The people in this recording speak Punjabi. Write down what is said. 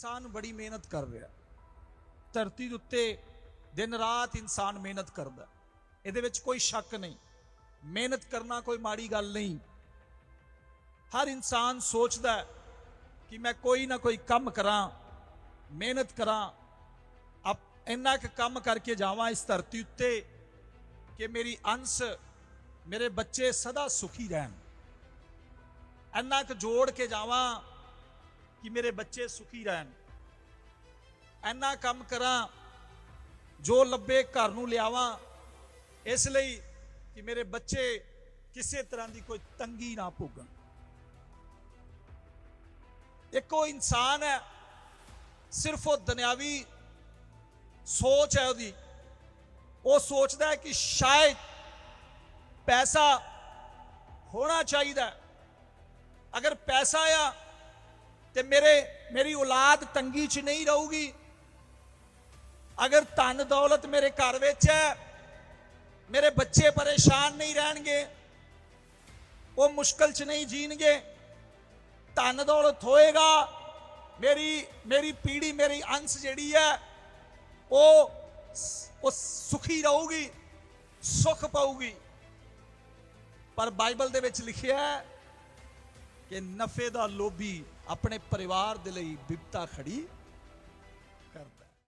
ਇਨਸਾਨ ਬੜੀ ਮਿਹਨਤ ਕਰ ਰਿਹਾ ਧਰਤੀ ਦੇ ਉੱਤੇ ਦਿਨ ਰਾਤ ਇਨਸਾਨ ਮਿਹਨਤ ਕਰਦਾ ਇਹਦੇ ਵਿੱਚ ਕੋਈ ਸ਼ੱਕ ਨਹੀਂ। ਮਿਹਨਤ ਕਰਨਾ ਕੋਈ ਮਾੜੀ ਗੱਲ ਨਹੀਂ। ਹਰ ਇਨਸਾਨ ਸੋਚਦਾ ਕਿ ਮੈਂ ਕੋਈ ਨਾ ਕੋਈ ਕੰਮ ਕਰਾਂ, ਮਿਹਨਤ ਕਰਾਂ, ਅਪ, ਇੰਨਾ ਕੁ ਕੰਮ ਕਰਕੇ ਜਾਵਾਂ ਇਸ ਧਰਤੀ ਉੱਤੇ ਕਿ ਮੇਰੀ ਅੰਸ਼, ਮੇਰੇ ਬੱਚੇ ਸਦਾ ਸੁਖੀ ਰਹਿਣ। ਇੰਨਾ ਕੁ ਜੋੜ ਕੇ ਜਾਵਾਂ ਕਿ ਮੇਰੇ ਬੱਚੇ ਸੁਖੀ ਰਹਿਣ। ਇੰਨਾ ਕੰਮ ਕਰਾਂ, ਜੋ ਲੱਭੇ ਘਰ ਨੂੰ ਲਿਆਵਾਂ, ਇਸ ਲਈ ਕਿ ਮੇਰੇ ਬੱਚੇ ਕਿਸੇ ਤਰ੍ਹਾਂ ਦੀ ਕੋਈ ਤੰਗੀ ਨਾ ਭੋਗਣ। ਇੱਕੋ ਇਨਸਾਨ ਹੈ, ਸਿਰਫ ਉਹ ਦੁਨਿਆਵੀ ਸੋਚ ਹੈ ਉਹਦੀ। ਉਹ ਸੋਚਦਾ ਹੈ ਕਿ ਸ਼ਾਇਦ ਪੈਸਾ ਹੋਣਾ ਚਾਹੀਦਾ ਅਗਰ ਪੈਸਾ ਆ ਤੇ ਮੇਰੇ, ਮੇਰੀ ਔਲਾਦ ਤੰਗੀ 'ਚ ਨਹੀਂ ਰਹੂਗੀ। ਅਗਰ ਧਨ ਦੌਲਤ ਮੇਰੇ ਘਰ ਵਿੱਚ ਹੈ, ਮੇਰੇ ਬੱਚੇ ਪਰੇਸ਼ਾਨ ਨਹੀਂ ਰਹਿਣਗੇ, ਉਹ ਮੁਸ਼ਕਲ 'ਚ ਨਹੀਂ ਜੀਣਗੇ, ਧਨ ਦੌਲਤ ਹੋਏਗਾ, ਮੇਰੀ ਮੇਰੀ ਪੀੜੀ, ਮੇਰੀ ਅੰਸ਼ ਜਿਹੜੀ ਹੈ, ਉਹ ਉਹ ਸੁਖੀ ਰਹੂਗੀ, ਸੁਖ ਪਾਊਗੀ। ਪਰ ਬਾਈਬਲ ਦੇ ਵਿੱਚ ਲਿਖਿਆ ਹੈ ਕਿ ਨਫੇ ਦਾ ਲੋਭੀ ਆਪਣੇ ਪਰਿਵਾਰ ਦੇ ਲਈ ਬਿਪਤਾ ਖੜੀ ਕਰਦਾ।